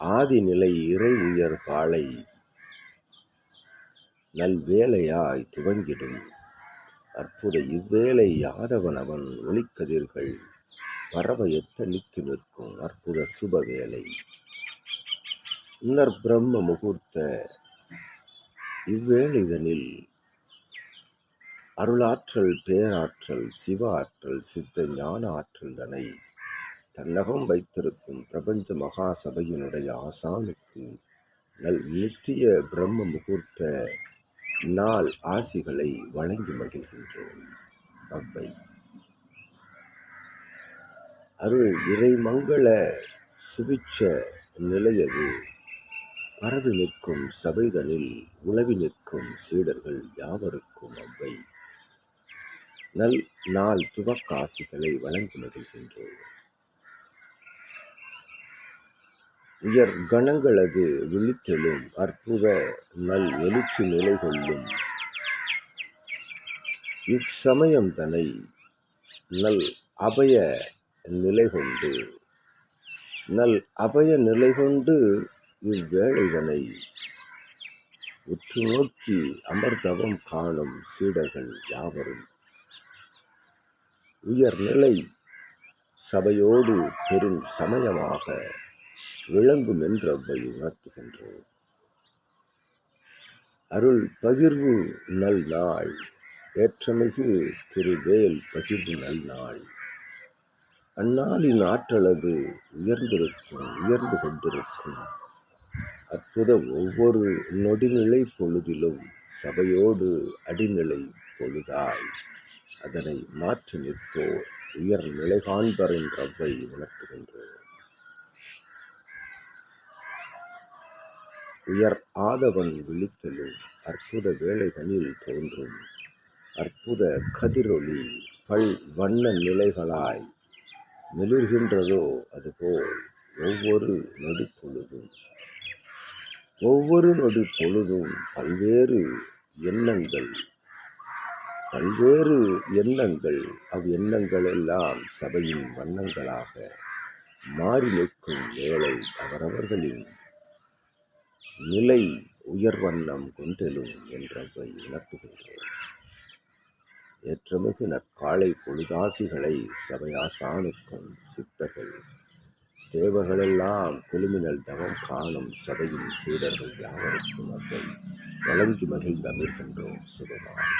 ஆதிநிலை இறை உயர் காலை நல்வேலையாய் துவங்கிடும். அற்புத இவ்வேளை யாதவன் அவன் ஒளிக்கதிர்கள் பரவ எத்தனித்து நிற்கும் அற்புத சுப வேலை இன்னர் பிரம்ம முகூர்த்த இவ்வேளிதனில் அருளாற்றல் பேராற்றல் சிவ ஆற்றல் சித்த ஞான ஆற்றல் தனை தன்னகம் வைத்திருக்கும் பிரபஞ்ச மகா சபையினுடைய ஆசானுக்கு நல் நித்திய பிரம்ம முகூர்த்த நாள் ஆசிகளை வழங்கி மகிழ்கின்றோம். அவ்வை அருள் இறைமங்கள சுபிச்ச நிலையது. பரவி நிற்கும் சபைதனில் உளவி நிற்கும் சீடர்கள் யாவருக்கும் அவ்வை நல் நாள் துவக்காசிகளை வழங்கி மகிழ்கின்றோம். உயர் கணங்களது விழித்தெழும் அற்புத நல் எழுச்சி நிலை கொள்ளும் இச்சமயம் தனை நல் அபய நிலை கொண்டு நல் அபய நிலை கொண்டு இவ்வேளைதனை உற்று நோக்கி அமர்தவம் காணும் சீடர்கள் யாவரும். உயர்நிலை சபையோடு பெரும் சமயமாக விளங்கும் என்று அவ்வை உணர்த்துகின்றது. அருள் பகிர்வு நல் நாள் ஏற்றமிகு திருவேல் பகிர்வு நல் நாள் அந்நாளின் ஆற்றலது உயர்ந்திருக்கும் உயர்ந்து கொண்டிருக்கும். அற்புத ஒவ்வொரு நொடிநிலை பொழுதிலும் சபையோடு அடிநிலை பொழுதாய். அதனை மாற்றி நிற்போர் உயர் நிலை காண்பர் என்ற அவ்வை உயர் ஆதவன் விழித்தலும் அற்புத வேளைதனில் தோன்றும். அற்புத கதிரொளி பல் வண்ண நிலைகளாய் மிளிர்கின்றதோ அதுபோல் ஒவ்வொரு நொடி பொழுதும் ஒவ்வொரு நொடி பொழுதும் பல்வேறு எண்ணங்கள் பல்வேறு எண்ணங்கள் அவ் எண்ணங்கள் எல்லாம் சபையின் வண்ணங்களாக மாறி நிற்கும் வேலை அவரவர்களின் நிலை உயர்வண்ணம் கொண்டெழும் என்றவை உணர்த்துகின்றோம் ஏற்றமிகு நற்காலை பொழுதாசிகளை சபையாசானுக்கும் சித்தர்கள் தேவர்களெல்லாம் குழுமினல் தவம் காணும் சபையின் சீடர்கள் யாவருக்கும் அவை வழங்கி மகிழ்ந்து அமர்கின்றோம் சுபமாய்